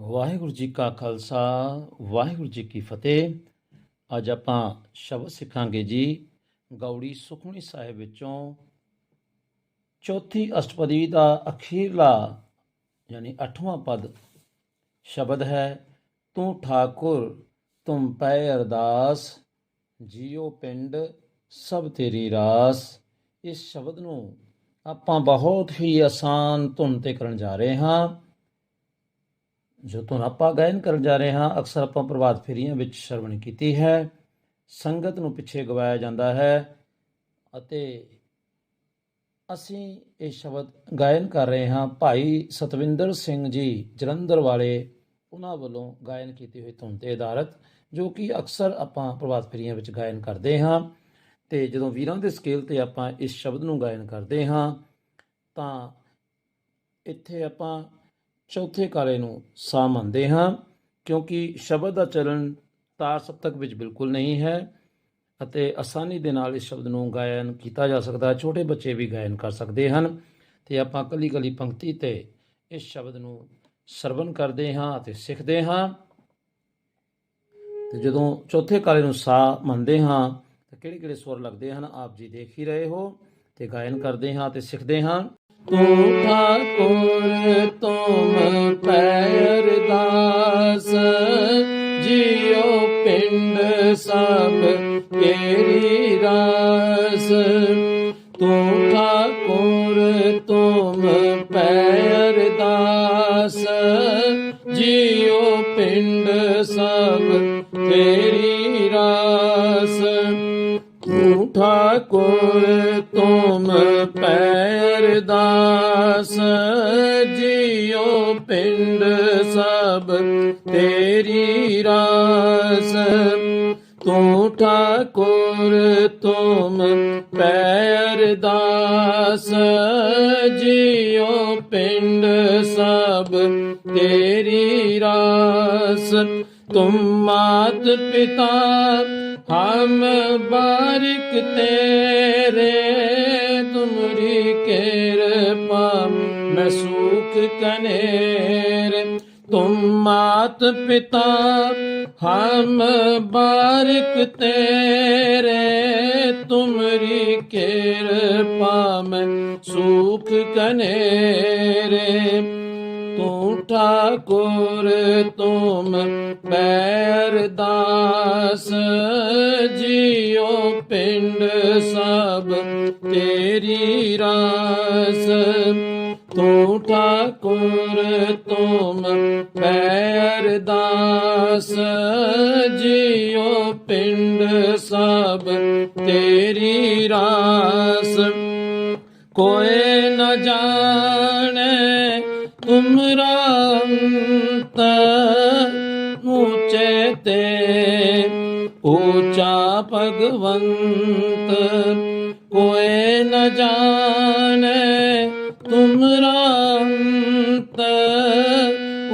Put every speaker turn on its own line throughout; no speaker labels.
ਵਾਹਿਗੁਰੂ ਜੀ ਕਾ ਖਾਲਸਾ, ਵਾਹਿਗੁਰੂ ਜੀ ਕੀ ਫਤਿਹ। ਅੱਜ ਆਪਾਂ ਸ਼ਬਦ ਸਿੱਖਾਂਗੇ ਜੀ ਗੌੜੀ ਸੁਖਮਨੀ ਸਾਹਿਬ ਵਿੱਚੋਂ ਚੌਥੀ ਅਸ਼ਟਪਦੀ ਦਾ ਅਖੀਰਲਾ ਯਾਨੀ 8ਵਾਂ ਪਦ ਸ਼ਬਦ ਹੈ, ਤੂੰ ਠਾਕੁਰ, ਤੁਮ ਪੈ ਅਰਦਾਸ, ਜੀਓ ਪਿੰਡ ਸਭ ਤੇਰੀ ਰਾਸ। ਇਸ ਸ਼ਬਦ ਨੂੰ ਆਪਾਂ ਬਹੁਤ ਹੀ ਆਸਾਨ ਧੁਨ ਤੇ ਕਰਨ ਜਾ ਰਹੇ ਹਾਂ। ਜੋ ਧੁਨ ਆਪਾਂ ਗਾਇਨ ਕਰਨ ਜਾ ਰਹੇ ਹਾਂ, ਅਕਸਰ ਆਪਾਂ ਪ੍ਰਭਾਤ ਫੇਰੀਆਂ ਵਿੱਚ ਸ਼ਰਵਣ ਕੀਤੀ ਹੈ। ਸੰਗਤ ਨੂੰ ਪਿੱਛੇ ਗਵਾਇਆ ਜਾਂਦਾ ਹੈ ਅਤੇ ਅਸੀਂ ਇਹ ਸ਼ਬਦ ਗਾਇਨ ਕਰ ਰਹੇ ਹਾਂ। ਭਾਈ ਸਤਵਿੰਦਰ ਸਿੰਘ ਜੀ ਜਲੰਧਰ ਵਾਲੇ ਉਹਨਾਂ ਵੱਲੋਂ ਗਾਇਨ ਕੀਤੀ ਹੋਈ ਧੁਨ ਤੇ ਆਧਾਰਿਤ, ਜੋ ਕਿ ਅਕਸਰ ਆਪਾਂ ਪ੍ਰਭਾਤ ਫੇਰੀਆਂ ਵਿੱਚ ਗਾਇਨ ਕਰਦੇ ਹਾਂ। ਤੇ ਜਦੋਂ ਵੀਰਾਂ ਦੇ ਸਕੇਲ ਤੇ ਆਪਾਂ ਇਸ ਸ਼ਬਦ ਨੂੰ ਗਾਇਨ ਕਰਦੇ ਹਾਂ, ਤਾਂ ਇੱਥੇ ਆਪਾਂ ਚੌਥੇ ਕਾਲੇ ਨੂੰ ਸਾ ਮੰਨਦੇ ਹਾਂ, ਕਿਉਂਕਿ ਸ਼ਬਦ ਦਾ ਚਲਨ ਤਾਰ ਸਪਤਕ ਵਿੱਚ ਬਿਲਕੁਲ ਨਹੀਂ ਹੈ ਅਤੇ ਆਸਾਨੀ ਦੇ ਨਾਲ ਇਸ ਸ਼ਬਦ ਨੂੰ ਗਾਇਨ ਕੀਤਾ ਜਾ ਸਕਦਾ ਹੈ। ਛੋਟੇ ਬੱਚੇ ਵੀ ਗਾਇਨ ਕਰ ਸਕਦੇ ਹਨ ਤੇ ਆਪਾਂ ਕੱਲੀ ਕੱਲੀ ਪੰਕਤੀ ਤੇ ਇਸ ਸ਼ਬਦ ਨੂੰ ਸਰਵਨ ਕਰਦੇ ਹਾਂ ਅਤੇ ਸਿੱਖਦੇ ਹਾਂ। ਤੇ ਜਦੋਂ ਚੌਥੇ ਕਾਲੇ ਨੂੰ ਸਾ ਮੰਨਦੇ ਹਾਂ, ਤਾਂ ਕਿਹੜੇ ਕਿਹੜੇ ਸਵਰ ਲੱਗਦੇ ਹਨ, ਆਪ ਜੀ ਦੇਖ ਹੀ ਰਹੇ ਹੋ ਤੇ ਗਾਇਨ ਕਰਦੇ ਹਾਂ ਤੇ ਸਿੱਖਦੇ ਹਾਂ। ਤੂੰ ਠਾਕੁਰ ਤੁਮ ਠਾਕੁਰ ਤੁਮ ਪੈਰ ਦਾਸ, ਜੀਉ ਪਿੰਡ ਸਭ ਤੇਰੀ ਰਾਸ। ਤੂੰ ਠਾਕੁਰ ਤੁਮ ਪੈਰ ਦਾਸ, ਜੀਉ ਪਿੰਡ ਸਭ ਤੇਰੀ ਰਾਸ। ਤੂੰ ਠਾਕੁਰ ਤੂੰ ਮਨ ਪੈਰ ਦਾਸ ਜਿਉ ਪਿੰਡ ਸਭ ਤੇਰੀ ਰਾਸ। ਤੁਮ ਮਾਤ ਪਿਤਾ, ਹਮ ਬਾਰਿਕ ਤੇਰੇ, ਤੁਮਰੀ ਕਿਰਪਾ, ਮੈਂ ਸੁਖ ਕਨੇਰੇ। तुम मात पिता हम बारिक तेरे तुमरी केर पाम सूख कनेरे तू ठाकुर तुम पैर दास जियो पिंड सब तेरी रास ਤੂੰ ਠਾਕੁਰ ਤੁਮ ਪੈਰ ਦਾਸ, ਜੀਉ ਪਿੰਡ ਸਭ ਤੇਰੀ ਰਾਸ। ਕੋਏ ਨ ਜਾਣੇ ਤੁਮਰਾ ਅੰਤ, ਉੱਚੇ ਤੇ ਉੱਚਾ ਭਗਵੰਤ। ਕੋਏ ਨ ਜਾਣੇ ਤੁਮਰਾ ਅੰਤ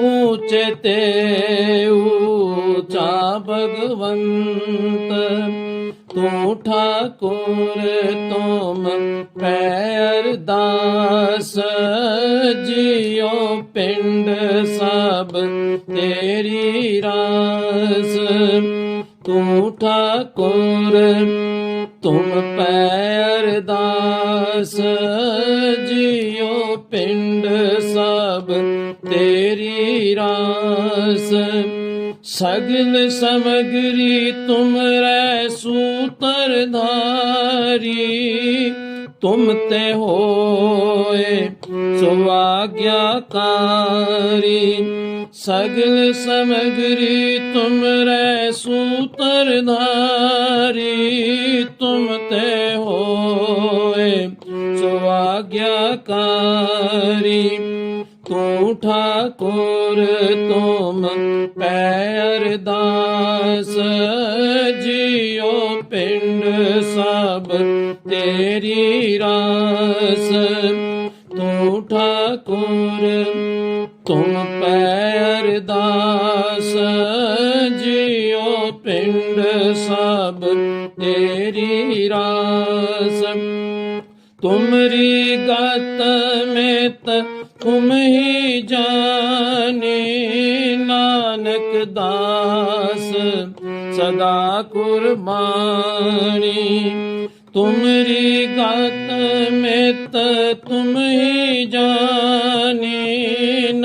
ਉੱਚੇ ਤੇ ਊਚਾ ਭਗਵੰਤ ਤੂੰ ਠਾਕੁਰ ਤੁਮ ਪੈਰ ਦਾਸ ਜੀਉ ਪਿੰਡ ਸਭ ਤੇਰੀ ਰਾਸ ਤੂੰ ਠਾਕੁਰ ਤੁਮ ਪੈਰ ਦਾਸ, ਜੀਉ ਪਿੰਡ ਸਭ ਤੇਰੀ ਰਾਸ। ਸਗਲ ਸਮਗਰੀ ਤੁਮਰੇ ਸੂਤਰ ਧਾਰੀ, ਤੁਮ ਤੇ ਹੋਏ ਸੁਆਗਿਆਕਾਰੀ ਸਗਲ ਸਮਗਰੀ ਤੁਮਰੇ ਸੂਤਰ ਧਾਰੀ, ਤੁਮ ਤੇ ਹੋਏ ਸੁਆਗਿਆਕਾਰੀ। ਤੂੰ ਠਾਕੁਰ, ਤੁਮ ਪੈਰ ਦਾਸ ਜੀਉ ਪਿੰਡ ਸਭ ਤੇਰੀ ਰਾਸ। ਤੂੰ ਠਾਕੁਰ, ਤੁਮ ਪੈਰ ਸਭ ਤੇਰੀ ਰਾਸ। ਤੁਮਰੀ ਗਤ ਮਿਤ ਤੁਮ ਹੀ ਜਾਣੇ, ਨਾਨਕ ਦਾਸ। ਸਦਾ ਕੁਰਬਾਨੀ। ਤੁਮਰੀ ਗਤ ਮਿਤ ਤੁਮ ਹੀ ਜਾਣੇ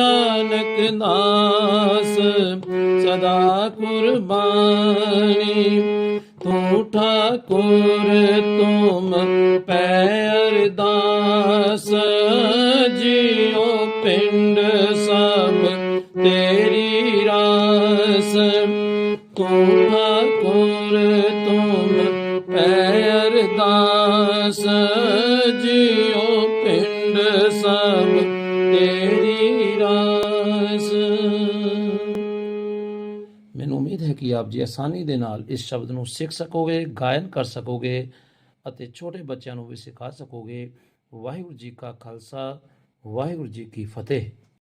ਨਾਨਕ ਦਾਸ ਸਦਾ ਕੁਰਬਾਨੀ। ਤੂੰ ਠਾਕੁਰ ਤੁਮ ਪੈ ਅਰਦਾਸ ਜੀਉ ਪਿੰਡ ਸਭ ਤੇਰੀ ਰਾਸ। ਤੂੰ ਠਾਕੁਰ ਤੁਮ ਪੈ ਉਮੀਦ ਹੈ ਕਿ ਆਪ ਜੀ ਆਸਾਨੀ ਦੇ ਨਾਲ ਇਸ ਸ਼ਬਦ ਨੂੰ ਸਿੱਖ ਸਕੋਗੇ, ਗਾਇਨ ਕਰ ਸਕੋਗੇ ਅਤੇ ਛੋਟੇ ਬੱਚਿਆਂ ਨੂੰ ਵੀ ਸਿਖਾ ਸਕੋਗੇ। ਵਾਹਿਗੁਰੂ ਜੀ ਕਾ ਖਾਲਸਾ, ਵਾਹਿਗੁਰੂ ਜੀ ਕੀ ਫਤਿਹ।